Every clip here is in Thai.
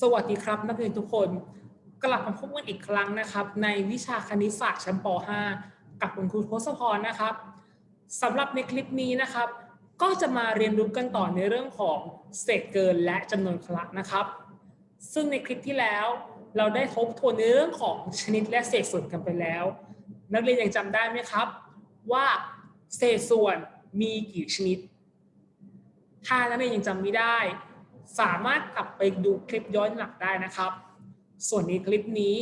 สวัสดีครับ นักเรียนทุกคนกลับมาพบกันอีกครั้งนะครับ ในวิชาคณิตศาสตร์ชั้นป .5 กับคุณครูทศพรนะครับสำหรับในคลิปนี้นะครับ ก็จะมาเรียนรู้กันต่อในเรื่องของเศษเกินและจำนวนคละนะครับ ซึ่งในคลิปที่แล้วเราได้ทบทวนในเรื่องของชนิดและเศษส่วนกันไปแล้ว นักเรียนยังจำได้ไหมครับ ว่าเศษส่วนมีกี่ชนิด ถ้านักเรียนยังจำไม่ได้ สามารถกลับไปดูคลิปย้อนหลังได้นะครับ ส่วนในคลิปนี้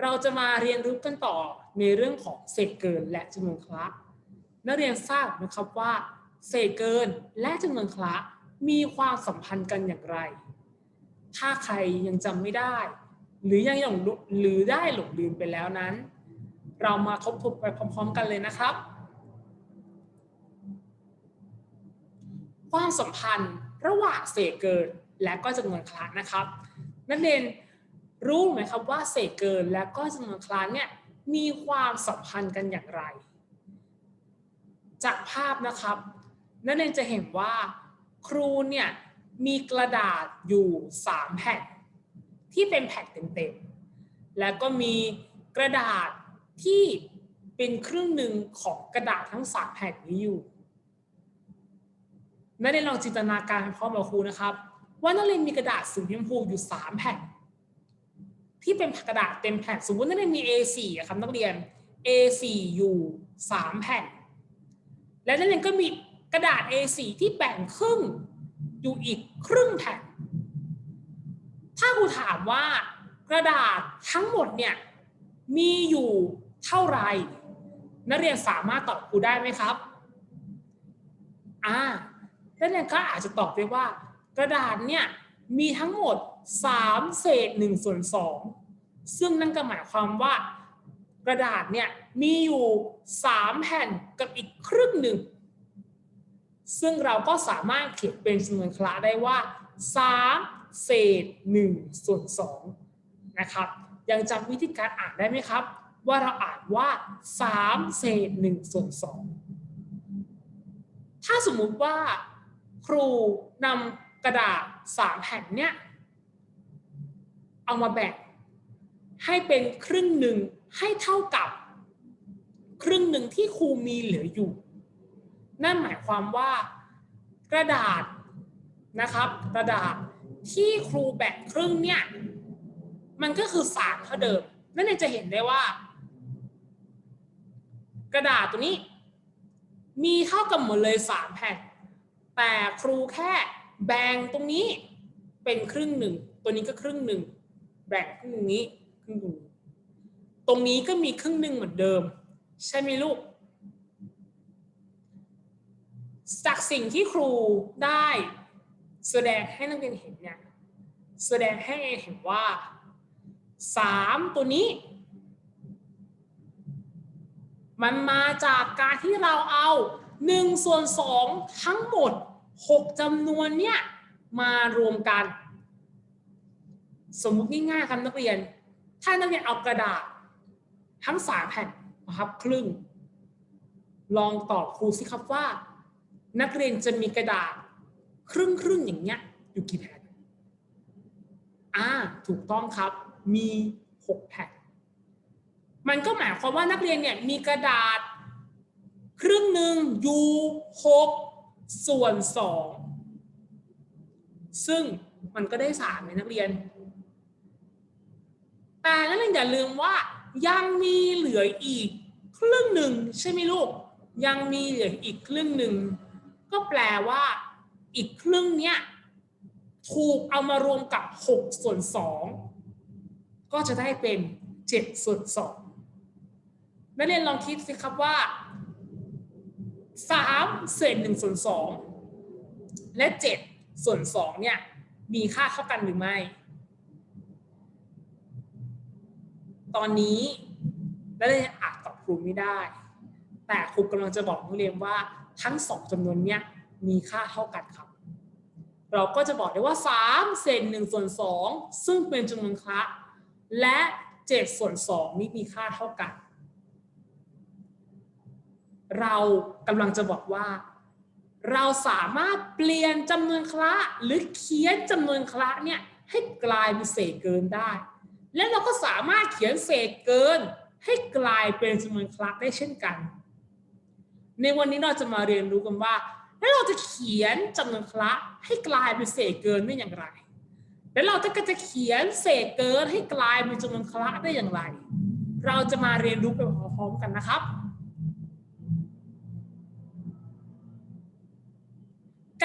เราจะมาเรียนรู้กันต่อในเรื่องของเศษเกินและจำนวนคละนักเรียนทราบนะครับว่าเศษเกินและจำนวนคละมีความสัมพันธ์กันอย่างไร ถ้าใครยังจำไม่ได้ หรือยังหลงหรือได้หลงลืมไปแล้วนั้น เรามาทบทวนไปพร้อม ๆ กันเลยนะครับ ความสัมพันธ์ ระหว่างเศษเกินและก็จำนวนคลาสนะครับ นักเรียนรู้ไหมครับว่าเศษเกินและก็จำนวนคลาสเนี่ยมีความสัมพันธ์กันอย่างไร จากภาพนะครับ นักเรียนจะเห็นว่าครูเนี่ยมีกระดาษอยู่ 3 แผ่นที่เป็นแผ่นเต็มๆ แล้วก็มีกระดาษที่เป็นครึ่งหนึ่งของกระดาษทั้ง 3 แผ่นนี้อยู่ นักเรียนลองจินตนาการพร้อมกับครูนะครับ ว่านักเรียนมีกระดาษสีชมพูอยู่ 3 แผ่น ที่เป็นกระดาษเต็มแผ่นสมมตินักเรียนมี A4 อะครับนักเรียน A4 อยู่ 3 แผ่น และนักเรียนก็มีกระดาษ A4 ที่แบ่งครึ่งอยู่อีกครึ่งแผ่น ถ้าครูถามว่ากระดาษทั้งหมดเนี่ยมีอยู่เท่าไหร่นักเรียนสามารถตอบครูได้ไหมครับ อ่า นักเรียนก็อาจจะตอบได้ว่ากระดาษเนี่ยมีทั้งหมด 3 เศษ1ส่วน2ซึ่งนั่นก็หมายความว่า กระดาษเนี่ยมีอยู่ 3 แผ่นกับอีกครึ่งหนึ่ง ซึ่งเราก็สามารถเขียนเป็นจำนวนคละได้ว่า 3 เศษ1ส่วน2นะครับ ยังจำวิธีการอ่านได้ไหมครับ ว่าเราอ่านว่า 3 เศษ1ส่วน2ถ้าสมมุติว่า ครูนำกระดาษ3แผ่นเนี่ยเอามาแบ่งให้เป็นครึ่งหนึ่งให้เท่ากับ ครึ่งหนึ่งที่ครูมีเหลืออยู่ นั่นหมายความว่า กระดาษนะครับ กระดาษที่ครูแบ่งครึ่งเนี่ยมันก็คือสามเท่าเดิม นั่นเองจะเห็นได้ว่า กระดาษตัวนี้ มีเท่ากับหมดเลยสามแผ่น แต่ครูแค่แบ่งตรงนี้เป็นครึ่งหนึ่ง ตัวนี้ก็ครึ่งหนึ่ง แบ่งครึ่งนี้ครึ่งหนึ่งตรงนี้ก็มีครึ่งหนึ่งเหมือนเดิม ใช่ไหมลูก จากสิ่งที่ครูได้แสดงให้นักเรียนเห็นเนี่ย แสดงให้เห็นว่าสามตัวนี้ มันมาจากการที่เราเอา 1ส่วน2ทั้งหมด 6จำนวนเนี่ยมารวมกัน สมมุติง่ายๆครับนักเรียน ถ้านักเรียนเอากระดาษ ทั้งสามแผ่นนะครับครึ่ง ลองตอบครูสิครับว่า นักเรียนจะมีกระดาษ ครึ่งครึ่งอย่างเงี้ยอยู่กี่แผ่นอ่าถูกต้องครับ มี 6 แผ่น มันก็หมายความว่านักเรียนเนี่ยมีกระดาษ ครึ่งหนึ่งอยู่6ส่วน 2 ซึ่งมันก็ได้3เลยนักเรียน แต่นักเรียนอย่าลืมว่า ยังมีเหลืออีกครึ่งหนึ่งใช่ไหมลูก ยังมีเหลืออีกครึ่งหนึ่ง ก็แปลว่าอีกครึ่งเนี้ยถูกเอามารวมกับ 6 ส่วน 2 ก็จะได้เป็น 7 ส่วน 2 นักเรียนลองคิดสิครับว่า 3 เศษ1ส่วน2และ 7 ส่วน2เนี่ยมีค่าเท่ากันหรือไม่ ตอนนี้นักเรียนอาจตอบครูไม่ได้ แต่ครูกำลังจะบอกนักเรียนว่าทั้งสองจำนวนเนี้ยมีค่าเท่ากันครับ เราก็จะบอกได้ว่า 3 เศษ1ส่วน2ซึ่งเป็นจำนวนคละและ 7 ส่วน2นี้มีค่าเท่ากัน เรากำลังจะบอกว่า เราสามารถเปลี่ยนจำนวนคละหรือเขียนจำนวนคละเนี่ยให้กลายเป็นเศษเกินได้ และเราก็สามารถเขียนเศษเกิน ให้กลายเป็นจำนวนคลักได้เช่นกัน ในวันนี้เราจะมาเรียนรู้กันว่า แล้วเราจะเขียนจำนวนคละให้กลายเป็นเศษเกินได้อย่างไร แล้วเราจะก็จะเขียนเศษเกินให้กลายเป็นจำนวนคละได้อย่างไร เราจะมาเรียนรู้ไปพร้อมๆกันนะครับ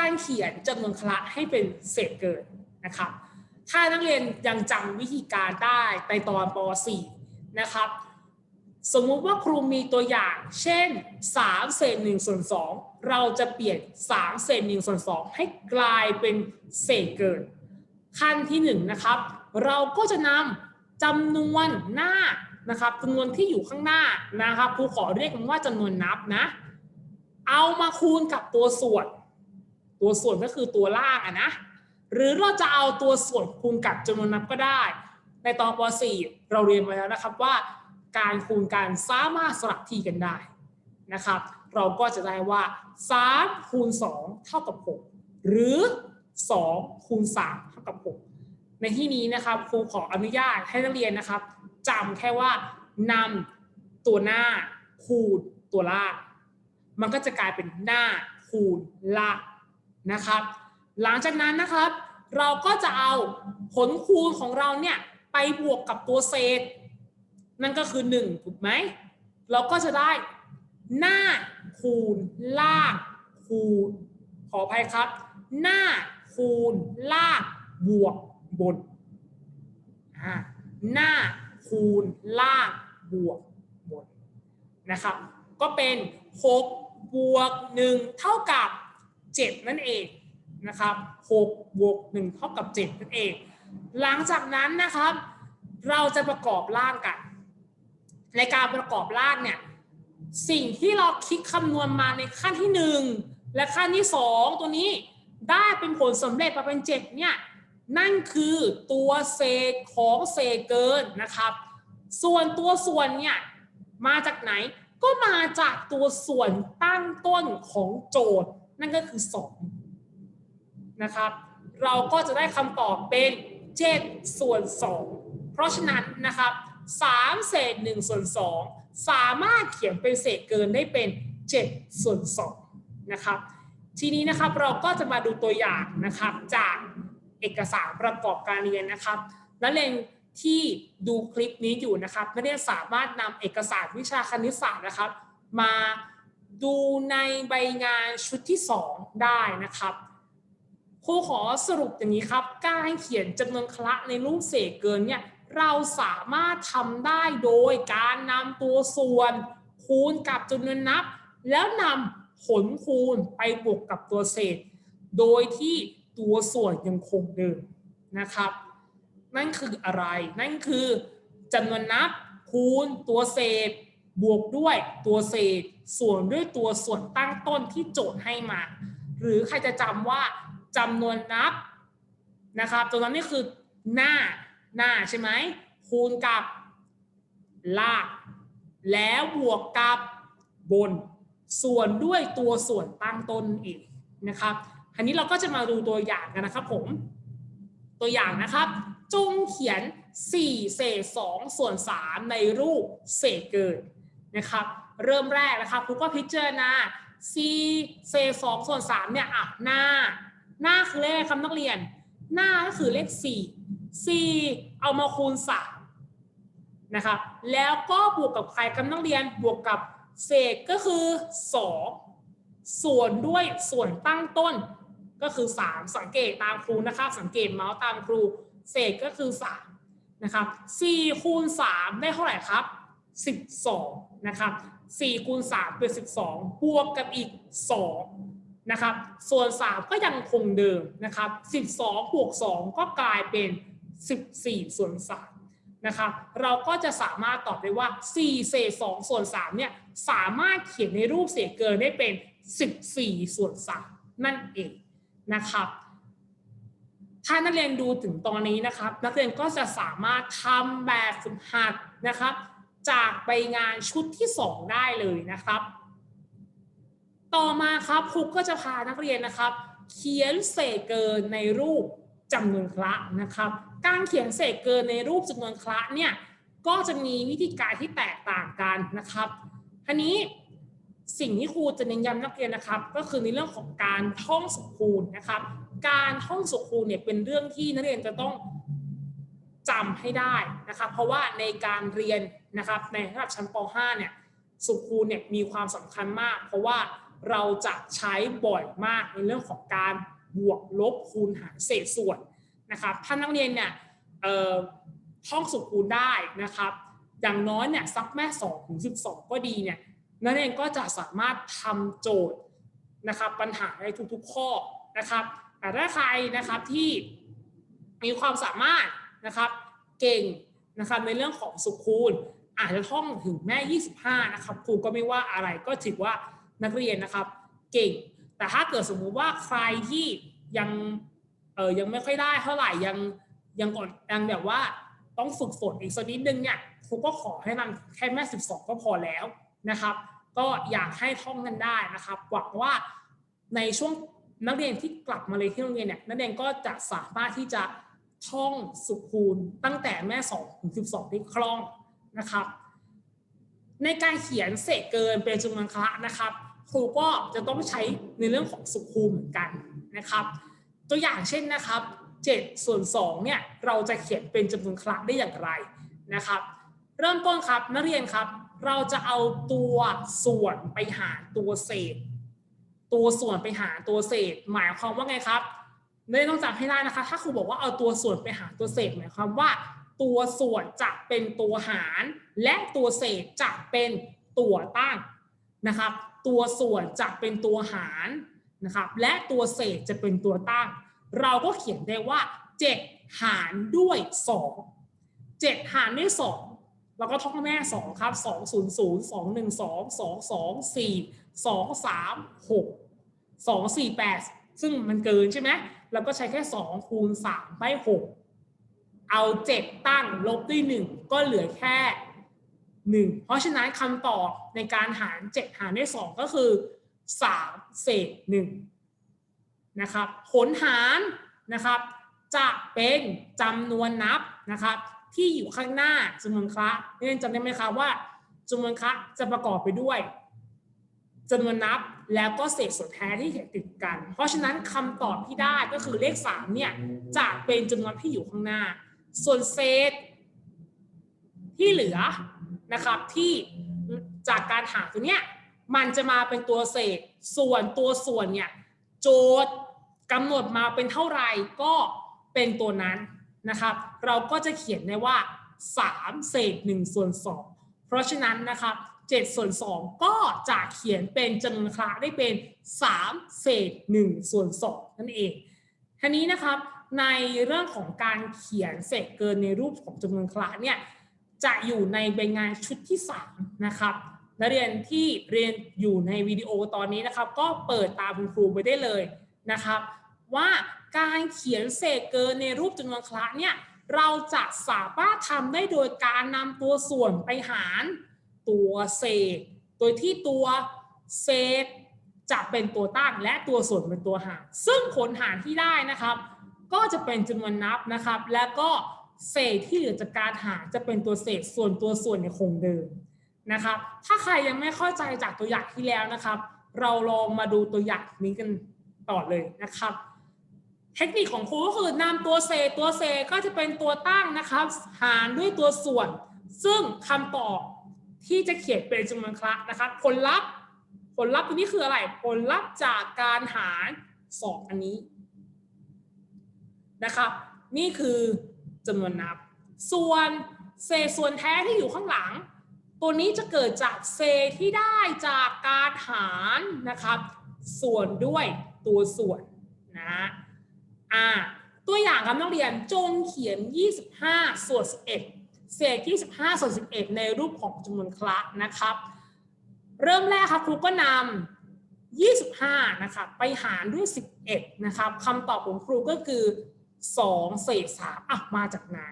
การเขียนจำนวนคละให้เป็นเศษเกินนะครับถ้านักเรียนยังจำวิธีการได้ในตอนป .4 นะครับ สมมุติว่าครูมีตัวอย่าง เช่น3เศษ1ส่วน2เราจะเปลี่ยน3เศษ1ส่วน2ให้กลายเป็นเศษเกิน ขั้นที่1นะครับ เราก็จะนำจำนวนหน้านะครับจำนวนที่อยู่ข้างหน้านะครับครูขอเรียกมันว่าจำนวนนับนะ เอามาคูณกับตัวส่วน ตัวส่วนก็คือตัวล่างอะนะ หรือเราจะเอาตัวส่วนคูณกับจำนวนนับก็ได้ ในตอนป .4 เราเรียนมาแล้วนะครับว่า การคูณการสามารถสลับที่กันได้นะครับ เราก็จะได้ว่า3คูณ2เท่ากับ 6 หรือ 2คูณ3เท่ากับ 6 ในที่นี้นะครับครูขออนุญาตให้นักเรียนนะครับจำแค่ว่านำตัวหน้าคูณตัวล่าง มันก็จะกลายเป็นหน้าคูณล่าง นะครับ หลังจากนั้นนะครับ เราก็จะเอาผลคูณของเราเนี่ยไปบวกกับตัวเศษ นั่นก็คือ 1 ถูกไหม เราก็จะได้หน้าคูณล่างคูณ ขออภัยครับ หน้าคูณล่างบวกบนหน้าคูณล่างบวกบนนะครับ ก็เป็น 6 บวก 1 เท่ากับ 7 นั่นเองนะครับ6บวก1เท่ากับ 7 นั่นเอง หลังจากนั้นนะครับ เราจะประกอบร่างกัน ในการประกอบร่างเนี่ยสิ่งที่เราคิดคำนวณมาในขั้นที่ 1 และขั้นที่ 2 ตัวนี้ได้เป็นผลสำเร็จมาเป็น 7 เนี่ยนั่นคือตัวเศษของเศษเกินนะครับ ส่วนตัวส่วนเนี่ยมาจากไหนก็มาจากตัวส่วนตั้งต้นของโจทย์ นั่นก็คือ 2 นะครับ เราก็จะได้คำตอบเป็น7ส่วน 2 เพราะฉะนั้นนะครับ3เศษ1ส่วน 2 สามารถเขียนเป็นเศษเกินได้เป็น 7 ส่วน 2 นะครับ ทีนี้นะครับเราก็จะมาดูตัวอย่างนะครับจากเอกสารประกอบการเรียนนะครับ นักเรียนที่ดูคลิปนี้อยู่นะครับนักเรียนสามารถนำเอกสารวิชาคณิตศาสตร์นะครับ มา ดูในใบงานชุดที่ 2 ได้นะครับครูขอสรุปอย่างนี้ครับ การเขียนจำนวนคละในรูปเศษเกินเนี่ยเราสามารถทำได้โดยการนำตัวส่วนคูณกับจำนวนนับ แล้วนำผลคูณไปบวกกับตัวเศษ โดยที่ตัวส่วนยังคงเดิมนะครับ นั่นคืออะไร นั่นคือจำนวนนับคูณตัวเศษ บวกด้วยตัวเศษ ส่วนด้วยตัวส่วนตั้งต้นที่โจทย์ให้มา หรือใครจะจำว่าจำนวนนับนะครับตัวนั้นนี่คือหน้าหน้าใช่ไหมคูณกับลาก แล้วบวกกับบน ส่วนด้วยตัวส่วนตั้งต้นอีกนะครับอันนี้เราก็จะมาดูตัวอย่างกันนะครับผม ตัวอย่างนะครับ จงเขียน 4 เศษ 2 ส่วน 3 ในรูปเศษเกินนะครับ เริ่มแรกนะครับครูก็พิจารณา4เศษ2ส่วน3เนี่ยอะหน้า หน้าคือเลขคำนักเรียน หน้าก็คือเลข4 4เอามาคูณ3นะครับแล้วก็บวกกับใครคำนักเรียนบวกกับเศษก็คือ2ส่วนด้วยส่วนตั้งต้นก็คือ 3 สังเกตตามครูนะครับสังเกตเมาส์ตามครู เศษก็คือ3นะครับ4คูณ3ได้เท่าไหร่ครับ 12นะครับ 4คูณ3เป็น 12 บวกกับอีก 2 นะครับ ส่วน 3 ก็ยังคงเดิมนะครับ 12 บวก 2 ก็กลายเป็น 14 ส่วน 3 นะครับ เราก็จะสามารถตอบได้ว่า 4 เศษ 2 ส่วน 3 เนี่ย สามารถเขียนในรูปเศษเกินได้เป็น 14 ส่วน 3 นั่นเองนะครับถ้านักเรียนดูถึงตอนนี้นะครับ นักเรียนก็จะสามารถทำแบบฝึกหัดนะครับ จากใบงานชุดที่ 2 ได้เลยนะครับ ต่อมาครับครูก็จะพานักเรียนนะครับ เขียนเศษเกินในรูปจำนวนคละนะครับ การเขียนเศษเกินในรูปจำนวนคละเนี่ยก็จะมีวิธีการที่แตกต่างกันนะครับทีนี้สิ่งที่ครูจะเน้นย้ำนักเรียนนะครับ ก็คือในเรื่องของการท่องสุคูณนะครับ การท่องสุคูณเนี่ยเป็นเรื่องที่นักเรียนจะต้อง จำให้ได้นะครับเพราะว่าในการเรียนนะครับในระดับชั้นป .5 เนี่ยสุขูณเนี่ยมีความสำคัญมาก เพราะว่าเราจะใช้บ่อยมากในเรื่องของการบวกลบคูณหารเศษส่วนนะครับถ้านักเรียนเนี่ยเอ่อท่องสุขูณได้นะครับอย่างน้อยเนี่ยสักแม่2ถึง12ก็ดีเนี่ยนักเรียนก็จะสามารถทำโจทย์นะครับปัญหาในทุกๆข้อนะครับแต่ถ้าใครนะครับที่มีความสามารถ นะครับ เก่งนะครับในเรื่องของสุขคูณ อาจจะท่องถึงแม่ 25 นะครับครูก็ไม่ว่าอะไรก็ถือว่านักเรียนนะครับ เก่ง แต่ถ้าเกิดสมมุติว่าใครที่ยังเออยังไม่ค่อยได้เท่าไหร่ยังยังก่อนยังแบบว่าต้องฝึกฝนอีกสักนิดนึงเนี่ยครูก็ขอให้มันแค่แม่ 12 ก็พอแล้วนะครับ ก็อยากให้ท่องกันได้นะครับหวังว่าในช่วงนักเรียนที่กลับมาเลยที่โรงเรียนเนี่ยนักเรียนก็จะสามารถที่จะ ท่องสุขคูณตั้งแต่แม่2ถึง12ได้คล่องนะครับ ในการเขียนเศษเกินเป็นจำนวนคะนะครับ ครูก็จะต้องใช้ในเรื่องของสุขคูณเหมือนกันนะครับ ตัวอย่างเช่นนะครับ7ส่วน2เนี่ยเราจะเขียนเป็นจำนวนคละได้อย่างไรนะครับ เริ่มต้นครับนักเรียนครับ เราจะเอาตัวส่วนไปหารตัวเศษ ตัวส่วนไปหารตัวเศษ หมายความว่าไงครับ เรียนต้องจำให้ได้นะคะ ถ้าครูบอกว่าเอาตัวส่วนไปหาตัวเศษหมายความว่า ตัวส่วนจะเป็นตัวหาร และตัวเศษจะเป็นตัวตั้งนะครับ ตัวส่วนจะเป็นตัวหารนะครับ และตัวเศษจะเป็นตัวตั้ง เราก็เขียนได้ว่า 7 หารด้วย 2 7 หารด้วย2เราก็ท่องแม่ 2 ครับ 2 0 0 2 1 2 2 2 4 2 3 6 2 4 8 ซึ่งมันเกินใช่ไหม เราก็ใช้แค่ 2 คูณ 3 ได้ 6 เอา 7 ตั้งลบด้วย 1 ก็เหลือแค่ 1 เพราะฉะนั้นคำตอบในการหาร 7 หารด้วย2ก็คือ 3 เศษ1นะครับผลหารนะครับจะเป็นจำนวนนับนะครับที่อยู่ข้างหน้าจำนวนคละเรียนจำได้ไหมครับว่าจำนวนคละจะประกอบไปด้วย จำนวนนับแล้วก็เศษส่วนแท้ที่เขียนติดกัน เพราะฉะนั้นคำตอบที่ได้ก็คือเลข 3 เนี่ยจะเป็นจำนวนที่อยู่ข้างหน้า ส่วนเศษ ที่เหลือนะครับที่จากการหาตัวเนี้ยมันจะมาเป็นตัวเศษส่วนตัวส่วนเนี่ยโจทย์กำหนดมาเป็นเท่าไหร่ก็เป็นตัวนั้นนะครับ เราก็จะเขียนได้ว่า 3 เศษ1ส่วน2เพราะฉะนั้นนะครับ 7 ส่วน 2 ก็จะเขียนเป็นจำนวนคละได้เป็น 3 เศษ 1 ส่วน 2 นั่นเองทีนี้นะครับในเรื่องของการเขียนเศษเกินในรูปของจำนวนคละเนี่ยจะอยู่ในใบงานชุดที่ 3 นะครับนักเรียนที่เรียนอยู่ในวิดีโอตอนนี้นะครับ ก็เปิดตามคุณครูไปได้เลยนะครับ ว่าการเขียนเศษเกินในรูปจำนวนคละเนี่ยเราจะสามารถทำได้โดยการนำตัวส่วนไปหาร ตัวเศษ โดยที่ตัวเศษจะเป็นตัวตั้งและตัวส่วนเป็นตัวหาร ซึ่งผลหารที่ได้นะครับ ก็จะเป็นจำนวนนับนะครับ และก็เศษที่เหลือจากการหารจะเป็นตัวเศษส่วนตัวส่วนในคงเดิมนะครับ ถ้าใครยังไม่เข้าใจจากตัวอย่างที่แล้วนะครับ เราลองมาดูตัวอย่างนี้กันต่อเลยนะครับ เทคนิคของครูก็คือนำตัวเศษตัวเศษก็จะเป็นตัวตั้งนะครับ หารด้วยตัวส่วน ซึ่งคำตอบ ที่จะเขียนเป็นจำนวนคละนะครับผลลัพธ์ผลลัพธ์ตัวนี้คืออะไร ผลลัพธ์จากการหารสองอันนี้นะครับนี่คือจำนวนนับ ส่วนเศษส่วนแท้ที่อยู่ข้างหลัง ตัวนี้จะเกิดจากเศษที่ได้จากการหารนะครับ ส่วนด้วยตัวส่วนนะอ่าตัวอย่างครับนักเรียนจงเขียน 25 ส่วน 11 เศษ25ส่วน11 ในรูปของจำนวนคละนะครับ เริ่มแรกครับครูก็นำ25นะครับไปหารด้วย 11นะครับคำตอบของครูก็คือ 2 เศษ3อะมาจากไหน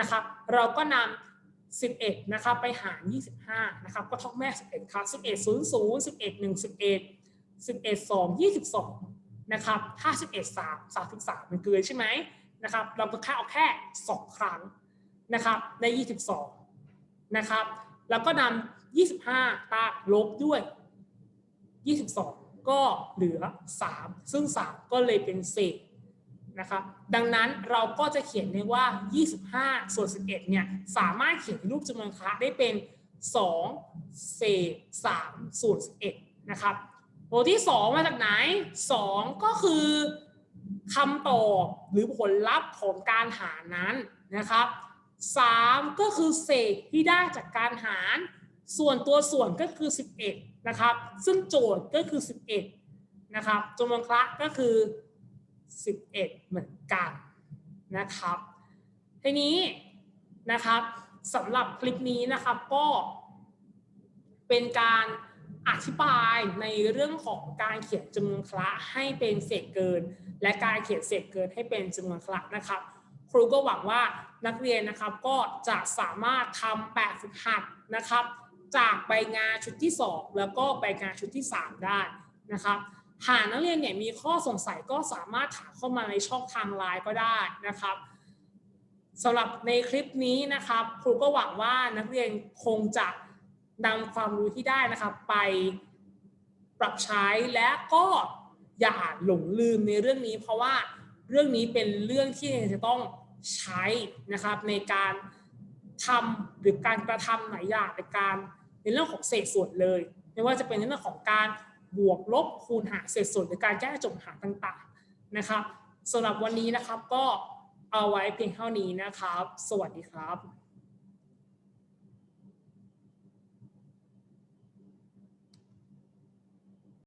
นะครับ เราก็นำ11นะครับไปหาร 25นะครับก็ท่องแม่11ครับ11 0 0 11 1 11 11 2 22นะครับถ้า11 3 33มันเกินใช่ไหมนะครับ เราก็แค่เอาแค่ 2 ครั้ง นะครับได้ 22 นะครับ แล้วก็นำ 25 ตาลบด้วย 22 ก็เหลือ 3 ซึ่ง 3 ก็เลยเป็นเศษนะครับ ดังนั้นเราก็จะเขียนได้ว่า 25 ส่วน 11 เนี่ย สามารถเขียนรูปจำนวนคละได้เป็น 2 เศษ 3 ส่วน 11 นะครับตัวที่ 2 มาจากไหน 2 ก็คือคำตอบหรือผลลัพธ์ของการหารนั้นนะครับ 3 ก็คือเศษที่ได้จากการหาร ส่วนตัวส่วนก็คือ 11 นะครับ ซึ่งโจทย์ก็คือ 11 นะครับจำนวนคละก็คือ 11 เหมือนกันนะครับ ทีนี้นะครับสำหรับคลิปนี้นะครับก็เป็นการอธิบายในเรื่องของการเขียนจำนวนคละให้เป็นเศษเกิน และการเขียนเศษเกินให้เป็นจำนวนคละนะครับ ครูก็หวังว่านักเรียนนะครับก็จะสามารถทำแบบฝึกหัดนะครับ จากใบงานชุดที่ 2 แล้วก็ใบงานชุดที่ 3 ได้นะครับหากนักเรียนเนี่ยมีข้อสงสัยก็สามารถถามเข้ามาในช่องทางไลน์ก็ได้นะครับสำหรับในคลิปนี้นะครับ ครูก็หวังว่านักเรียนคงจะนำความรู้ที่ได้นะครับ ไปปรับใช้และก็อย่าหลงลืมในเรื่องนี้เพราะว่า เรื่องนี้เป็นเรื่องที่จะต้องใช้นะครับในการทำหรือการกระทำหลายอย่างในการในเรื่องของเศษส่วนเลย ไม่ว่าจะเป็นในเรื่องของการบวกลบคูณหารเศษส่วนหรือการแก้จบหารต่างๆนะครับสำหรับวันนี้นะครับก็เอาไว้เพียงเท่านี้นะครับ สวัสดีครับ